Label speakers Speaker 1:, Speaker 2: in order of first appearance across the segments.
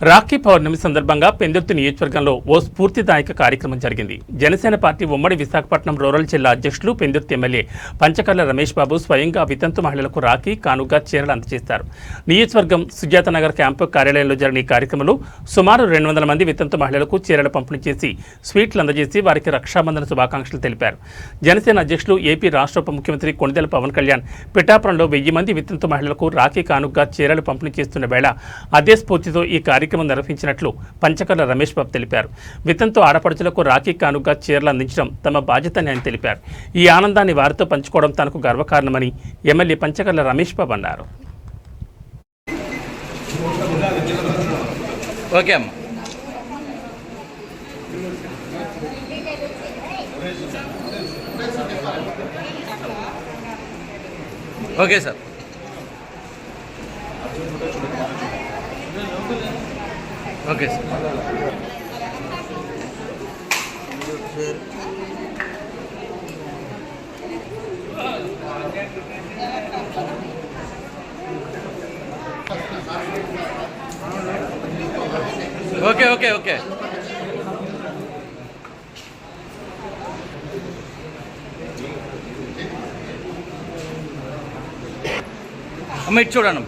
Speaker 1: రాఖీ పౌర్ణమి సందర్భంగా పెందుర్తి నియోజకవర్గంలో ఓ స్ఫూర్తిదాయక కార్యక్రమం జరిగింది. జనసేన పార్టీ ఉమ్మడి విశాఖపట్నం రూరల్ జిల్లా అధ్యక్షులు పెందుర్తి ఎమ్మెల్యే పంచకర్ల రమేష్ బాబు స్వయంగా వితంతు మహిళలకు రాఖీ కానుగా చీరలు అందజేస్తారు. నియోజకవర్గం సుజాత నగర్ క్యాంపు కార్యాలయంలో జరిగిన ఈ కార్యక్రమంలో సుమారు రెండు వందల మంది వితంతు మహిళలకు చీరలు పంపిణీ చేసి స్వీట్లు అందజేసి వారికి రక్షాబంధన శుభాకాంక్షలు తెలిపారు. జనసేన అధ్యక్షులు ఏపీ రాష్ట్ర ఉప ముఖ్యమంత్రి కొణిదెల పవన్ కళ్యాణ్ పిఠాపురంలో వెయ్యి మంది వితంతు మహిళలకు రాఖీ కానుగా చీరలు పంపిణీ చేస్తున్న వేళ అదే స్ఫూర్తితో ఈ కార్యక్రమం నిర్వహించినట్లు పంచకర్ల రమేష్ బాబు తెలిపారు. వితంతో ఆడపడుచులకు రాఖీ కానుగా చీరలు అందించడం తమ బాధ్యత అని తెలిపారు. ఈ ఆనందాన్ని వారితో పంచుకోవడం తనకు గర్వకారణమని ఎమ్మెల్యే పంచకర్ల రమేష్ బాబు అన్నారు.
Speaker 2: Okay okay sir. okay sir okay okay okay అమ్మ ఇటు చూడండి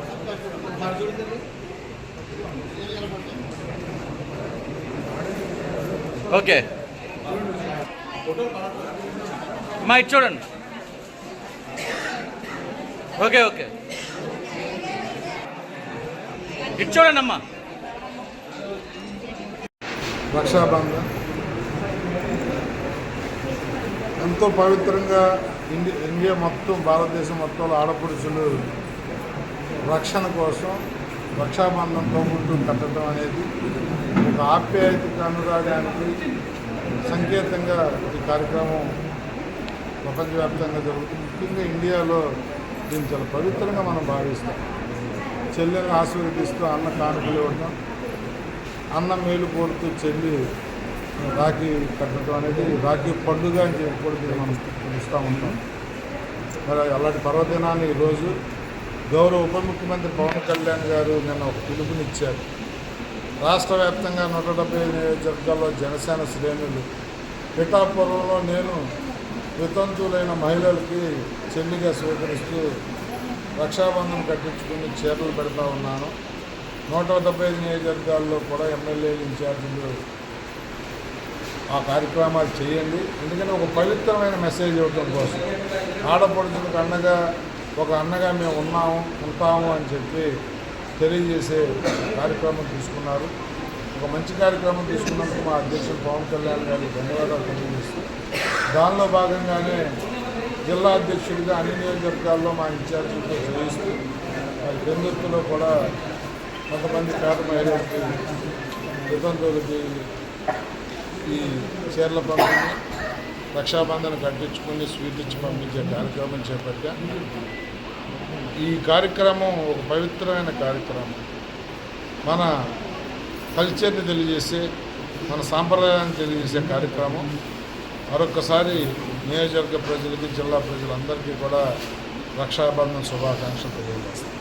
Speaker 2: ఓకే. అమ్మా ఇటు చూడండి. Okay okay. ఇటు చూడండి అమ్మా
Speaker 3: రక్షాబంధన్. ఎంతో పవిత్రంగా ఇండి ఇండియా మొత్తం భారతదేశం మొత్తంలో ఆడపడుచులు రక్షణ కోసం రక్షాబంధంతో ముందు కట్టడం అనేది ఒక ఆప్యాయతకు అనురాగానికి సంకేతంగా ఈ కార్యక్రమం ప్రపంచవ్యాప్తంగా జరుగుతుంది. ముఖ్యంగా ఇండియాలో దీన్ని చాలా పవిత్రంగా మనం భావిస్తాం. చెల్లెని ఆశీర్వదిస్తూ అన్న కానుకలు ఇవ్వడం అన్న మేలు కోరుతూ చెల్లి రాఖీ కట్టడం అనేది రాఖీ పండుగ అని చెప్పి కూడా మనం పిలుస్తూ ఉంటాం. మరి అలాంటి పర్వదినాన్ని ఈరోజు గౌరవ ఉప ముఖ్యమంత్రి పవన్ కళ్యాణ్ గారు నిన్న ఒక పిలుపునిచ్చారు. రాష్ట్ర వ్యాప్తంగా నూట డెబ్బై నియోజకవర్గాల్లో జనసేన శ్రేణులు. పిఠాపురంలో నేను వితంతువులైన మహిళలకి చెల్లిగా స్వీకరిస్తూ రక్షాబంధం కట్టించుకుని చీరలు పెడతా ఉన్నాను. నూట డెబ్బై ఐదు నియోజకవర్గాల్లో కూడా ఎమ్మెల్యేలు ఇన్ఛార్జీలు ఆ కార్యక్రమాలు చేయండి. ఎందుకంటే ఒక పవిత్రమైన మెసేజ్ ఇవ్వడం కోసం. ఆడపడుచులకు అండగా ఒక అన్నగా మేము ఉన్నాము ఉంటాము అని చెప్పి తెలియజేసే కార్యక్రమం తీసుకున్నారు. ఒక మంచి కార్యక్రమం తీసుకున్నందుకు మా అధ్యక్షుడు పవన్ కళ్యాణ్ గారికి ధన్యవాదాలు తెలియజేస్తూ దానిలో భాగంగానే జిల్లా అధ్యక్షుడిగా అన్ని నియోజకవర్గాల్లో మా ఇన్ఛార్జీతో చేయిస్తూ మరి బెందుర్తిలో కూడా కొంతమంది పేద మహిళలకి ఇబ్బందులకి ఈ చీరల పంపిణీ రక్షాబంధన కట్టించుకుని స్వీట్ ఇచ్చి పంపించే కార్యక్రమం చేపట్టా. ఈ కార్యక్రమం ఒక పవిత్రమైన కార్యక్రమం. మన కల్చర్ని తెలియజేసే మన సాంప్రదాయాన్ని తెలియజేసే కార్యక్రమం. మరొకసారి నియోజకవర్గ ప్రజలకి జిల్లా ప్రజలందరికీ కూడా రక్షాబంధన్ శుభాకాంక్షలు తెలియజేస్తాం.